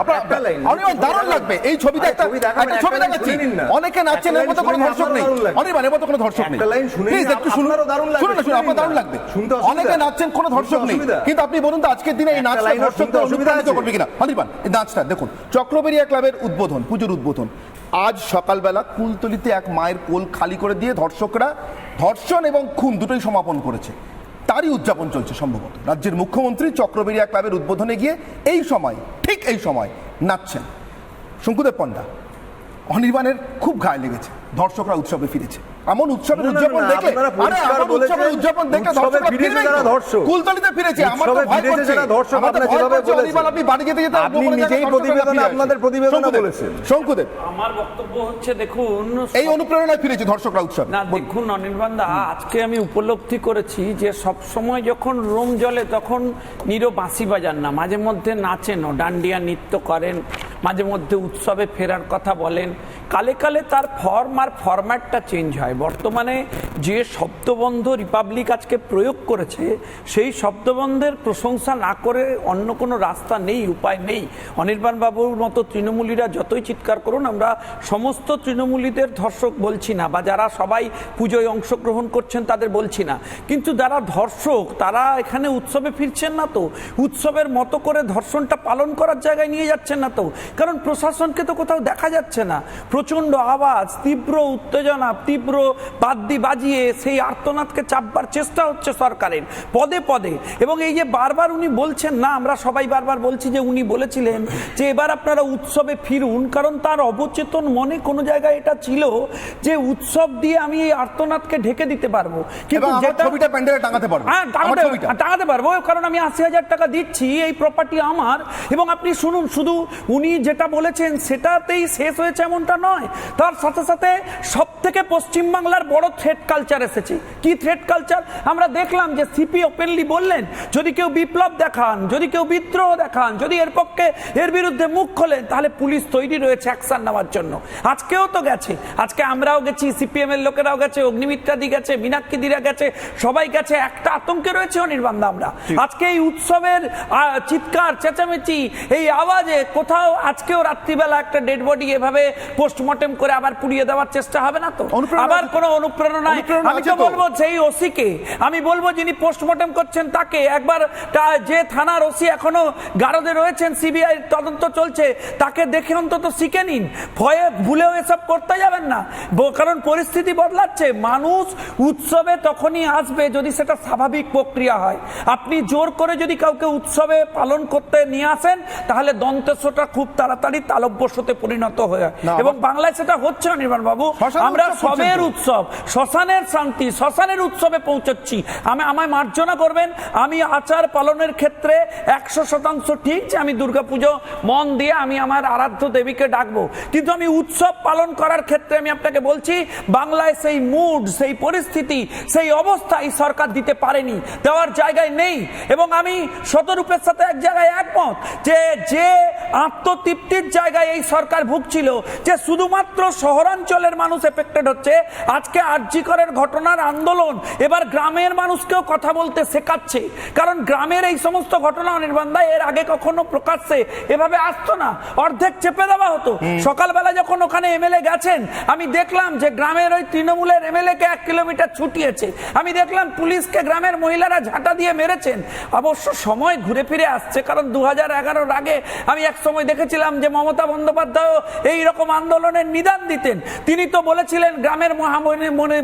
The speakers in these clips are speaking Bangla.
আপনার একটা line, অনির্বাণ দারুণ লাগবে। এই ছবিতে একটা একটা একটা ছবি দেখাচ্ছি। শুনে নিন না। অনেকে নাচছেন এর মধ্যে কোনো ধর্ষক নেই। অনির্বাণ এর মধ্যে কোনো ধর্ষক নেই। একটা line শুনে প্লিজ একটু শুনুন। দারুণ লাগবে, শুনুন না, শুনুন আপনার দারুণ লাগবে। অনেকে নাচছেন কোনো ধর্ষক নেই। কিন্তু আপনি বলুন তো আজকের দিনে এই নাচটা line এর ধর্ষককে শুনতে অসুবিধা অনুপ্রাণিত করবে কিনা? অনির্বাণ এই নাচটা দেখুন। চক্রবেরিয়া ক্লাবের উদ্বোধন পুজোর উদ্বোধন। আজ সকালবেলা কুলতলিতে এক মায়ের কোল খালি করে দিয়ে ধর্ষকরা ধর্ষণ এবং খুন দুটোই সমাপন করেছে। তারই উদযাপন চলছে সম্ভবত। রাজ্যের মুখ্যমন্ত্রী চক্রবেরিয়া ক্লাবের উদ্বোধনে গিয়ে এই সময় ঠিক এই সময় নাচছেন। শঙ্কুদেব পণ্ডা। অনির্বাণের খুব গায়ে লেগেছে ধর্ষকরা উৎসবে ফিরেছে এমন উৎসবের উদযাপন দেখে আরে এমন উৎসবের উদযাপন দেখে উৎসবে ফিরেছে যারা। ধর্ষক। কুলতলিতে ফিরেছে আমার তো ভয় করছে যারা ধর্ষক, আপনারা যেভাবে বলেছেন। আপনি বাড়ি যেতে যেতে আপনি নিজেই প্রতিবেদনে আপনাদের। প্রতিবেদনে বলেছেন। শঙ্কুদেব আমার বক্তব্য হচ্ছে দেখুন এই অনুপ্রেরণায় ফিরেছে ধর্ষকরা উৎসব না দেখুন অনির্বাণ দা আজকে আমি উপলব্ধি করেছি যে সব সময় যখন রোম জ্বলে তখন নিরো বাঁশি বাজান না মাঝে মধ্যে নাচেনও ডান্ডিয়া নৃত্য করেন মাঝে মধ্যে উৎসবে ফেরার কথা বলেন। কালে কালে তার ফর্ম আর ফরম্যাটটা চেঞ্জ হয়। বর্তমানে যে শব্দবন্ধ রিপাবলিক আজকে প্রয়োগ করেছে, সেই শব্দবন্ধের প্রশংসা না করে অন্য কোনো রাস্তা নেই, উপায় নেই। অনির্বাণ বাবুর মতো তৃণমূলীরা যতই চিৎকার করুন, আমরা সমস্ত তৃণমূলীদের ধর্ষক বলছি না, বা যারা সবাই পুজোয় অংশগ্রহণ করছেন তাদের বলছি না। কিন্তু যারা ধর্ষক, তারা এখানে উৎসবে ফিরছেন না তো। উৎসবের মতো করে ধর্ষণটা পালন করার জায়গায় নিয়ে যাচ্ছেন না তো। কারণ প্রশাসনকে তো কোথাও দেখা যাচ্ছে না। প্রচণ্ড আওয়াজ তীব্র উত্তেজনা তীব্র বাদ্যি বাজিয়ে সেই আর্তনাদকে চাপবার চেষ্টা হচ্ছে সরকারের পদে পদে। এবং এই যে বারবার উনি বলছেন না আমরা সবাই বারবার বলছি যে উনি বলেছিলেন যে এবার আপনারা উৎসবে ফিরুন কারণ তার অবচেতন মনে কোনো জায়গায় এটা ছিল যে উৎসব দিয়ে আমি এই আর্তনাদকে ঢেকে দিতে পারব। এবং যেটা- ছবিটা প্যান্ডেলে টাঙাতে পারব। হ্যাঁ টাঙাতে পারব কারণ আমি আশি হাজার টাকা দিচ্ছি এই প্রপার্টি আমার। এবং আপনি শুনুন শুধু উনি যেটা বলেছেন সেটাতেই শেষ হয়েছে এমনটা নয়। তার সাথে সাথে সব থেকে পশ্চিমবাংলার বড় থ্রেড কালচার এসেছে। কি থ্রেড কালচার আমরা দেখলাম যে সিপি ওপেনলি বললেন যদি কেউ বিপ্লব দেখান যদি কেউ বিদ্রোহ দেখান যদি এর পক্ষে এর বিরুদ্ধে মুখ খোলেন তাহলে পুলিশ তৈরি রয়েছে অ্যাকশন নেওয়ার জন্য। আজকেও তো গেছে। আজকে আমরাও গেছি সিপিএম এর লোকেরাও গেছে অগ্নিমিত্রাদি গেছে মীনাক্ষীদিরা গেছে সবাই গেছে একটা আতঙ্কে রয়েছে অনির্বাণ আমরা। আজকে এই উৎসবের চিৎকার চেঁচামেচি এই আওয়াজে কোথাও আজকেও রাত্রিবেলা একটা ডেড বডি এভাবে পোস্টমর্টেম করে আবার পুড়িয়ে দেওয়ার চেষ্টা হবে না তো? আবার কোনো অনুপ্রেরণা আমি তো। বলব সেই ওসিকে আমি বলব যিনি পোস্টমর্টেম করছেন তাকে। একবার যে থানার ওসি এখনও গারদে রয়েছেন সিবিআই তদন্ত চলছে তাকে দেখে অন্তত শিখে নিন। ভয়ে ভুলেও এসব করতে যাবেন না। কারণ পরিস্থিতি বদলাচ্ছে। মানুষ উৎসবে তখনই আসবে যদি সেটা স্বাভাবিক প্রক্রিয়া হয়। আপনি জোর করে যদি কাউকে উৎসবে পালন করতে নিয়ে আসেন তাহলে দন্তেশ্বটা খুব তাড়াতাড়ি তালব্যস্যতে পরিণত হয়ে এবং বাংলায় সেটা হচ্ছে অনির্বাণ বাবু আমরা সবের উৎসব শ্মশানের শান্তি শ্মশানের উৎসবে পৌঁছচ্ছি। আমি আমায় মার্জনা করবেন আমি আচার পালনের ক্ষেত্রে একশো শতাংশ ঠিক যে আমি দুর্গাপুজো মন দিয়ে আমি আমার আরাধ্য দেবীকে ডাকবো। কিন্তু আমি উৎসব পালন করার ক্ষেত্রে আমি আপনাকে বলছি বাংলায় সেই মুড সেই পরিস্থিতি সেই অবস্থা এই সরকার দিতে পারেনি দেওয়ার জায়গায় নেই। এবং আমি শতরূপের সাথে এক জায়গায় একমত যে যে আত্মতৃপ্তির জায়গায় এই সরকার ভুগছিল যে শুধুমাত্র শহরাঞ্চলের মানুষ এফেক্টেড হচ্ছে। আজকে আর্যিকরের ঘটনার আন্দোলন এবার গ্রামের মানুষকেও কথা বলতে শেখাচ্ছে। কারণ গ্রামের এই সমস্ত ঘটনা অনির্বাণ এর আগে কখনো প্রকাশ্যে এভাবে আসতো না। অর্ধেক চেপে দেওয়া হতো। সকালবেলা যখন ওখানে এমএলএ গেছেন আমি দেখলাম যে গ্রামের ওই তৃণমূলের এমএলএ কে এক কিলোমিটার ছুটিয়েছে। আমি দেখলাম পুলিশকে গ্রামের মহিলারা ঝাঁটা দিয়ে মেরেছেন। অবশ্য সময় ঘুরে ফিরে আসছে কারণ দু হাজার এগারোর আগে আমি এক সময় দেখেছিলাম যে মমতা বন্দ্যোপাধ্যায় এই রকম আন্দোলনের নিদান দিতেন। তিনি তো বলেছিলেন গ্রামের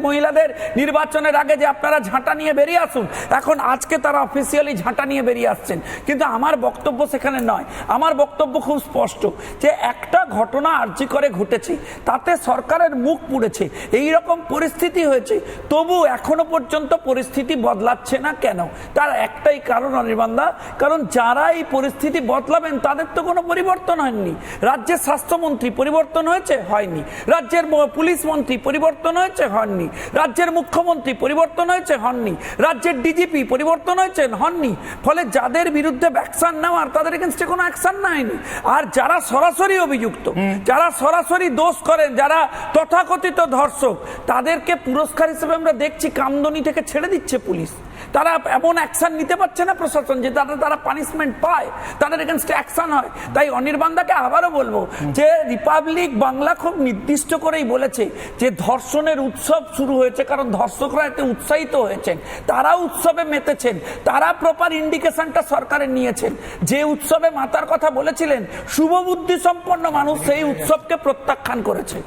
মহিলাদের নির্বাচনের আগে যে আপনারা ঝাঁটা নিয়ে বেরিয়ে আসুন, এখন আজকে তারা অফিসিয়ালি ঝাঁটা নিয়ে বেরিয়ে আসছেন। কিন্তু আমার বক্তব্য সেখানে নয়। আমার বক্তব্য খুব স্পষ্ট যে একটা ঘটনা আর্জি করে ঘটেছে, তাতে সরকারের মুখ পুড়েছে, এই রকম পরিস্থিতি হয়েছে। তবু এখনও পর্যন্ত পরিস্থিতি বদলাচ্ছে না কেন? তার একটাই কারণ অনির্বাণদা কারণ যারা এই পরিস্থিতি বদলাবেন, তাদের তো কোনো পরিবর্তন হয়নি রাজ্যের স্বাস্থ্যমন্ত্রী পরিবর্তন হয়েছে হয়নি। রাজ্যের পুলিশ মন্ত্রী পরিবর্তন হয়েছে হননি রাজ্যের মুখ্যমন্ত্রী পরিবর্তন হয়েছে হননি রাজ্যের ডিজিপি পরিবর্তন হয়েছে হননি ফলে যাদের বিরুদ্ধে অ্যাকশন নেওয়ার তাদের এগেনস্টে কোনো অ্যাকশন নেয়নি। আর যারা সরাসরি অভিযুক্ত যারা সরাসরি দোষ করেন যারা তথাকথিত ধর্ষক তাদেরকে পুরস্কার হিসেবে আমরা দেখছি কামদনি থেকে ছেড়ে দিচ্ছে পুলিশ। তারা এমন অ্যাকশন নিতে পারছে না প্রশাসন যে তারা তারা পানিশমেন্ট পায়, তাদের এগেনস্টে অ্যাকশন হয়। তাই অনির্বাণদাকে আবারও বলব যে রিপাবলিক বাংলা খুব নির্দিষ্ট করেই বলেছে যে ধর্ষণের উৎসব শুরু হয়েছে, কারণ ধর্ষকরা এতে উৎসাহিত হয়েছেন। তারা উৎসবে মেতেছেন, তারা প্রপার ইন্ডিকেশনটা সরকারের নিয়েছেন। যে উৎসবে মাতার কথা বলেছিলেন শুভবুদ্ধি সম্পন্ন মানুষ সেই উৎসবকে প্রত্যাখ্যান করেছে।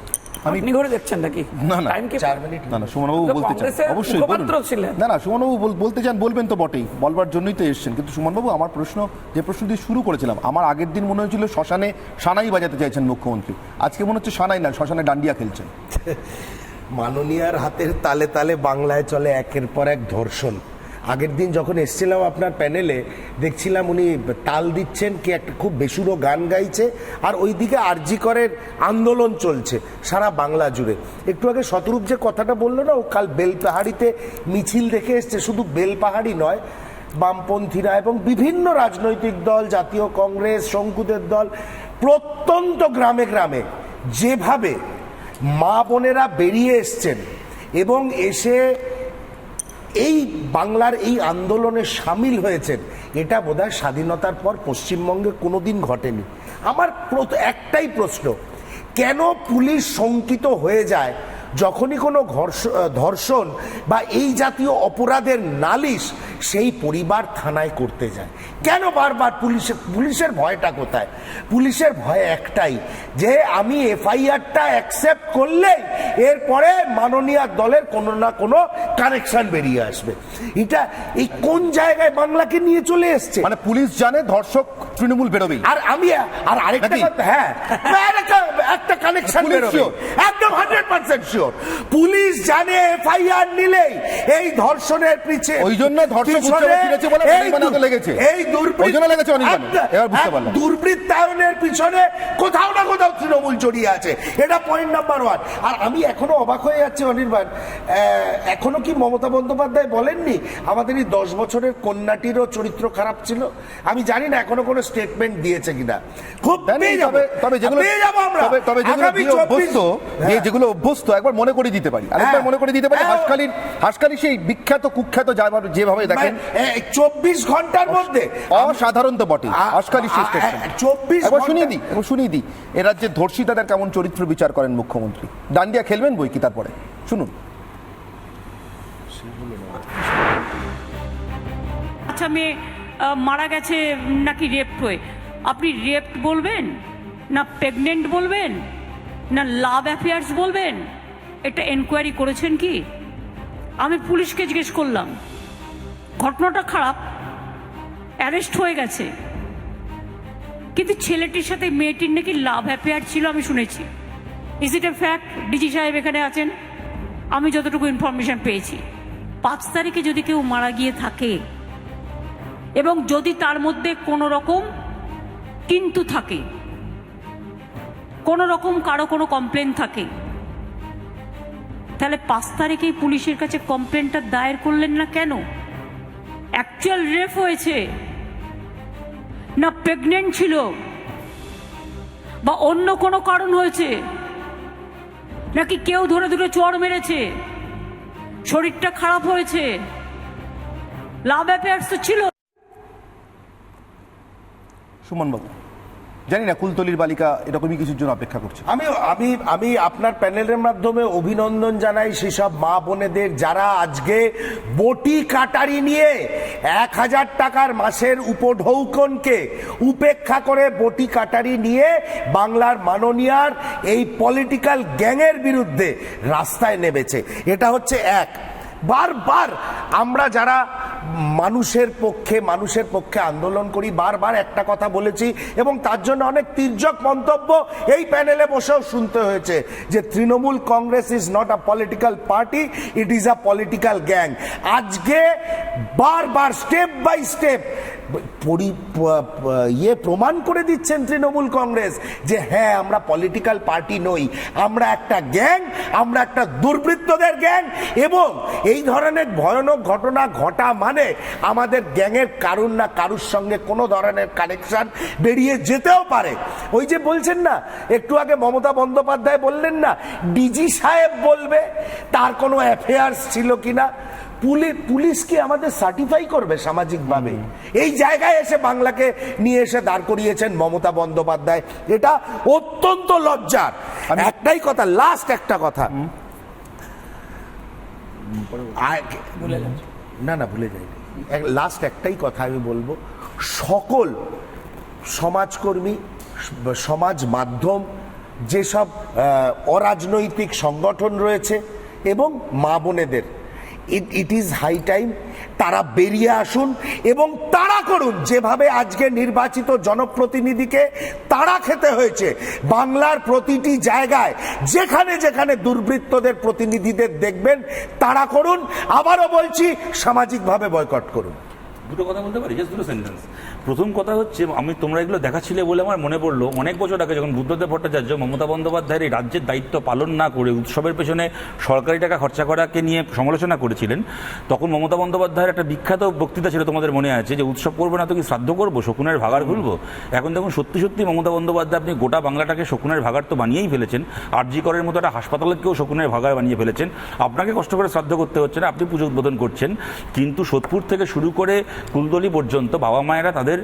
আমি- আপনি ঘুরে দেখছেন নাকি? না, না। টাইম কি? চার মিনিট। না না সুমনবাবু বলতে চান। অবশ্যই বলুন। মুখপাত্র ছিলেন। না না সুমনবাবু বলতে চান বলবেন তো বটেই। বলবার জন্যই তো এসেছেন। কিন্তু সুমনবাবু আমার প্রশ্ন যে প্রশ্ন দিয়ে শুরু করেছিলাম আমার আগের দিন মনে হয়েছিল শ্মশানে সানাই বাজাতে চাইছেন মুখ্যমন্ত্রী। আজকে মনে হচ্ছে সানাই না শ্মশানে ডান্ডিয়া খেলছেন। মাননীয়ার হাতের তালে তালে বাংলায় চলে একের পর এক ধর্ষণ। আগের দিন যখন এসছিলাম আপনার প্যানেলে, দেখছিলাম উনি তাল দিচ্ছেন, কি একটা খুব বেসুরো গান গাইছে, আর ওইদিকে আরজি করের আন্দোলন চলছে, সারা বাংলা জুড়ে। একটু আগে শতরূপ যে কথাটা বলল না, ও কাল বেলপাহাড়িতে মিছিল দেখে এসছে, শুধু বেলপাহাড়ি নয়, বামপন্থীরা এবং বিভিন্ন রাজনৈতিক দল, জাতীয় কংগ্রেস, শঙ্কুদের দল, প্রত্যন্ত গ্রামে গ্রামে, যেভাবে মা বোনেরা বেরিয়ে এসছেন এবং এসে এই বাংলার এই আন্দোলনে সামিল হয়েছেন। এটা বোধহয় স্বাধীনতার পর পশ্চিমবঙ্গে কোনোদিন ঘটেনি। আমার একটাই প্রশ্ন, কেন পুলিশ শঙ্কিত হয়ে যায় যখনই কোনো ধর্ষণ বা এই জাতীয় অপরাধের নালিশ সেই পরিবার থানায় করতে যায়? কেন বারবার পুলিশের পুলিশের ভয়টা কোথায়? পুলিশের ভয় একটাই যে আমি এফআইআরটা অ্যাকসেপ্ট করলেই এরপরে মাননীয় দলের কোনো না কোনো কানেকশন বেরিয়ে আসবে। এটা এই কোন জায়গায় বাংলাকে নিয়ে চলে এসছে? মানে পুলিশ জানে ধর্ষক তৃণমূল বেরোবেই। আর আমি আর আরেকটা হ্যাঁ। একটা- কানেকশন বেরোবে? একদম হান্ড্রেড পার্সেন্ট শিওর পুলিশ জানে এফআইআর নিলেই এই ধর্ষণের পিছে ওই জন্য উচ্চারণ ফিরেছে বলে লেগেছে। এই দুর্বৃত্ত ওই জন্য লেগেছে এবার বুঝতে পারলাম। দুর্বৃত্তায়নের পিছনে কোথাও না কোথাও তৃণমূল জড়িয়ে আছে। এটা পয়েন্ট নাম্বার ওয়ান আর আমি এখনও অবাক হয়ে যাচ্ছি অনির্বাণ। এখনও কি মমতা বন্দ্যোপাধ্যায় বলেননি? আমাদের এই দশ বছরের কন্যাটিরও চরিত্র খারাপ ছিল? আমি জানি না এখনও কোনো স্টেটমেন্ট দিয়েছে কিনা। খুব পেয়ে যাব। তবে তবে যেগুলো পেয়ে যাব আমরা। তবে তবে যেগুলো আগামী দিয়ে 24 অভ্যস্ত যে হ্যাঁ। যেগুলো অভ্যস্ত একবার মনে করে দিতে পারি। আরেকবার হ্যাঁ। মনে করে দিতে পারি হ্যাঁ। হাসকালির হাসকালি সেই বিখ্যাত কুখ্যাত যাবার যেভাবে দেখেন। চব্বিশ ঘণ্টার মধ্যে অসাধারণ তো বটে। হাসকালি সেই 24 একবার শুনিয়ে দিই একবার শুনিয়ে দিই। এ রাজ্যে ধর্ষিতাদের কেমন চরিত্র বিচার করেন মুখ্যমন্ত্রী? ডান্ডিয়া খেলবেন বই কি তারপরে? শুনুন। আচ্ছা মেয়ে মারা গেছে নাকি রেপ হয়ে? আপনি রেপ বলবেন? না প্রেগনেন্ট বলবেন, না লাভ অ্যাফেয়ার্স বলবেন, এটা এনকোয়ারি করেছেন কি? আমি পুলিশকে জিজ্ঞেস করলাম, ঘটনাটা খারাপ অ্যারেস্ট হয়ে গেছে। কিন্তু ছেলেটির সাথে মেয়েটির নাকি লাভ অ্যাফেয়ার ছিল আমি শুনেছি। Is it a fact DG সাহেব এখানে আছেন। আমি যতটুকু ইনফরমেশন পেয়েছি। পাঁচ তারিখে যদি কেউ মারা গিয়ে থাকে, এবং যদি তার মধ্যে কোনো রকম কিন্তু থাকে কোনো রকম কারও কোনো কমপ্লেন থাকে। তাহলে পাঁচ তারিখেই পুলিশের কাছে কমপ্লেনটা দায়ের করলেন না কেন? অ্যাকচুয়াল রেপ হয়েছে। না প্রেগনেন্ট ছিল। বা অন্য কোনো কারণ হয়েছে। নাকি কেউ ধরে ধরে চড় মেরেছে। শরীরটা খারাপ হয়েছে। লাভ অ্যাফেয়ার্স তো ছিল। সুমন বাবু জানি না কুলতলির বালিকা এরকমই কিছুর জন্য অপেক্ষা করছে। আমি আমি আমি আপনার প্যানেলের মাধ্যমে অভিনন্দন জানাই সেসব মা বোনেদের যারা আজকে বটি কাটারি নিয়ে এক হাজার টাকার মাসের উপঢৌকনকে উপেক্ষা করে বটি কাটারি নিয়ে বাংলার মাননীয়ার এই পলিটিক্যাল গ্যাংয়ের বিরুদ্ধে রাস্তায় নেমেছে। এটা হচ্ছে এক। বারবার আমরা যারা মানুষের পক্ষে মানুষের পক্ষে আন্দোলন করি। বারবার একটা কথা বলেছি এবং তার জন্য অনেক তির্যক মন্তব্য এই প্যানেলে বসেও শুনতে হয়েছে যে Trinamool Congress is not a political party it is a political gang আজকে বারবার স্টেপ বাই স্টেপ পরি ইয়ে প্রমাণ করে দিচ্ছেন তৃণমূল কংগ্রেস যে হ্যাঁ আমরা পলিটিক্যাল পার্টি নই। আমরা একটা গ্যাং আমরা একটা দুর্বৃত্তদের গ্যাং এবং এই ধরনের ভয়ানক ঘটনা ঘটা মানে আমাদের গ্যাংয়ের কারুর না কারুর সঙ্গে কোনো ধরনের কানেকশন বেরিয়ে যেতেও পারে। ওই যে বলছেন না একটু আগে মমতা বন্দ্যোপাধ্যায় বললেন না ডিজি সাহেব বলবে তার কোনো অ্যাফেয়ার্স ছিল কিনা? পুলি- পুলিশ কি আমাদের সার্টিফাই করবে সামাজিকভাবে? এই জায়গায় এসে বাংলাকে নিয়ে এসে দাঁড় করিয়েছেন মমতা বন্দ্যোপাধ্যায়। এটা অত্যন্ত লজ্জার। একটাই কথা লাস্ট একটা কথা। আয়- না না, ভুলে যাই। লাস্ট একটাই কথা আমি বলব। সকল সমাজকর্মী, সমাজ মাধ্যম, যেসব অরাজনৈতিক সংগঠন রয়েছে এবং মা বোনেদের it it is high time তারা বেরিয়ে আসুন এবং তারা করুন। যেভাবে আজকে নির্বাচিত জনপ্রতিনিধিকে তারা খেতে হয়েছে, বাংলার প্রতিটি জায়গায়, যেখানে যেখানে দুর্বৃত্তদের প্রতিনিধিদের দেখবেন তারা করুন। আবারও বলছি, সামাজিকভাবে বয়কট করুন। দুটো কথা বলতে পারি? দুটো সেন্টেন্স প্রথম কথা হচ্ছে, আমি তোমরা এগুলো দেখাচ্ছিলে বলে আমার মনে পড়ল। অনেক বছর আগে যখন বুদ্ধদেব ভট্টাচার্য মমতা বন্দ্যোপাধ্যায়ের এই রাজ্যের দায়িত্ব পালন না করে উৎসবের পেছনে সরকারি টাকা খরচা করাকে নিয়ে সমালোচনা করেছিলেন, তখন মমতা বন্দ্যোপাধ্যায়ের একটা বিখ্যাত বক্তৃতা ছিল তোমাদের মনে আছে, যে উৎসব করব না তো কি শ্রাদ্ধ করব? শকুনের ভাগার খুলবো এখন দেখুন, সত্যি সত্যি মমতা বন্দ্যোপাধ্যায় আপনি গোটা বাংলাটাকে শকুনের ভাগার তো বানিয়েই ফেলেছেন। আরজি করের মতো একটা হাসপাতালকেও শকুনের ভাগার বানিয়ে ফেলেছেন। আপনাকে কষ্ট করে শ্রাদ্ধ করতে হচ্ছে না, আপনি পুজো উদ্বোধন করছেন। কিন্তু সোদপুর থেকে শুরু করে কুলদলি পর্যন্ত বাবা মায়েরা তাদের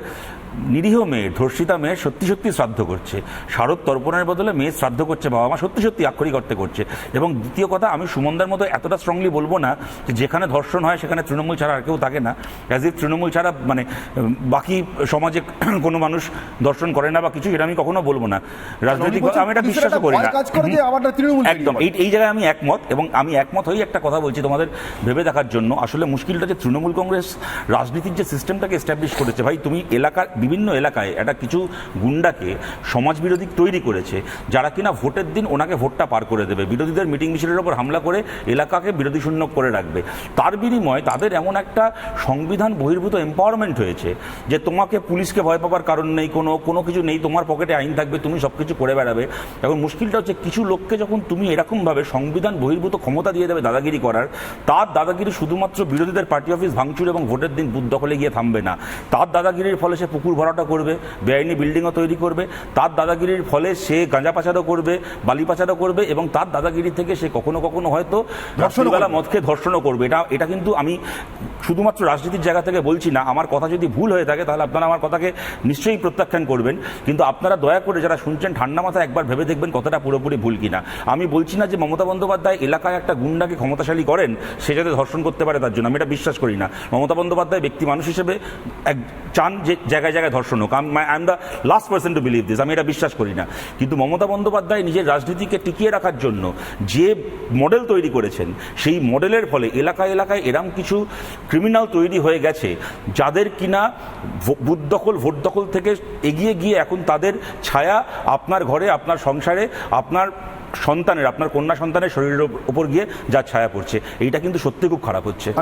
নিরীহ মেয়ে ধর্ষিতা মেয়ে সত্যি সত্যি শ্রাদ্ধ করছে। শারদ তর্পণের বদলে মেয়ে শ্রাদ্ধ করছে বাবা মা সত্যি সত্যি আক্ষরিক অর্থে করছে। এবং দ্বিতীয় কথা আমি সুমনদার মতো এতটা স্ট্রংলি বলব না যে যেখানে ধর্ষণ হয় সেখানে তৃণমূল ছাড়া আর কেউ থাকে না। অ্যাজ ইফ তৃণমূল ছাড়া মানে বাকি সমাজে কোনো মানুষ দর্শন করে না বা কিছু এটা আমি কখনো বলব না। রাজনৈতিক আমি এটা বিশ্বাস করি না। একদম এই এই জায়গায় আমি একমত এবং আমি একমত হয়েই একটা কথা বলছি তোমাদের ভেবে দেখার জন্য। আসলে মুশকিলটা যে তৃণমূল কংগ্রেস রাজনীতির যে সিস্টেমটাকে এস্টাবলিশ করেছে ভাই তুমি এলাকার বিভিন্ন এলাকায় একটা কিছু গুন্ডাকে সমাজ বিরোধী তৈরি করেছে, যারা কিনা ভোটের দিন ওনাকে ভোটটা পার করে দেবে। বিরোধীদের মিটিং মিছিলের ওপর হামলা করে এলাকাকে বিরোধী শূন্য করে রাখবে। তার বিনিময়ে তাদের এমন একটা সংবিধান বহির্ভূত এম্পাওয়ারমেন্ট হয়েছে যে তোমাকে পুলিশকে ভয় পাবার কারণ নেই, কোনো কোনো কিছু নেই, তোমার পকেটে আইন থাকবে, তুমি সব কিছু করে বেড়াবে। এখন মুশকিলটা হচ্ছে কিছু লোককে যখন তুমি এরকমভাবে সংবিধান বহির্ভূত ক্ষমতা দিয়ে দেবে দাদাগিরি করার, তার দাদাগিরি শুধুমাত্র বিরোধীদের পার্টি অফিস ভাঙচুর এবং ভোটের দিন বুথ দখলে গিয়ে থামবে না। তার দাদাগিরির ফলে সে পুকুর ভরাটা করবে বেআইনি বিল্ডিংও তৈরি করবে তার দাদাগিরির ফলে সে গাঁজা পাচারও করবে বালি পাচারও করবে এবং তার দাদাগিরি থেকে সে কখনো কখনো হয়তো রাত্রিবেলা মদ খেয়ে ধর্ষণও করবে। এটা এটা কিন্তু আমি শুধুমাত্র রাজনীতির জায়গা থেকে বলছি না, আমার কথা যদি ভুল হয়ে থাকে, তাহলে আপনারা আমার কথাকে নিশ্চয়ই প্রত্যাখ্যান করবেন। কিন্তু আপনারা দয়া করে যারা শুনছেন, ঠান্ডা মাথায় একবার ভেবে দেখবেন কথাটা পুরোপুরি ভুল কিনা। আমি বলছি না যে মমতা বন্দ্যোপাধ্যায় এলাকায় একটা গুন্ডাকে ক্ষমতাশালী করেন, সে যাতে ধর্ষণ করতে পারে তার জন্য। আমি এটা বিশ্বাস করি না। মমতা বন্দ্যোপাধ্যায় ব্যক্তি মানুষ হিসেবে এক, চান যে জায়গায় জায়গায় ধর্ষণ হোক। I am the last person to believe this আমি এটা বিশ্বাস করি না। কিন্তু মমতা বন্দ্যোপাধ্যায় নিজের রাজনীতিকে টিকিয়ে রাখার জন্য যে মডেল তৈরি করেছেন, সেই মডেলের ফলে এলাকায় এলাকায় এরম কিছু ক্রিমিনাল তৈরি হয়ে গেছে, যাদের কিনা বুথ দখল ভোট দখল থেকে এগিয়ে গিয়ে এখন তাদের ছায়া আপনার ঘরে, আপনার সংসারে, আপনার সন্তানের, আপনার কন্যা সন্তানের শরীরের উপর গিয়ে যা ছায়া পড়ছে, এইটা কিন্তু সত্যি খুব খারাপ হচ্ছে।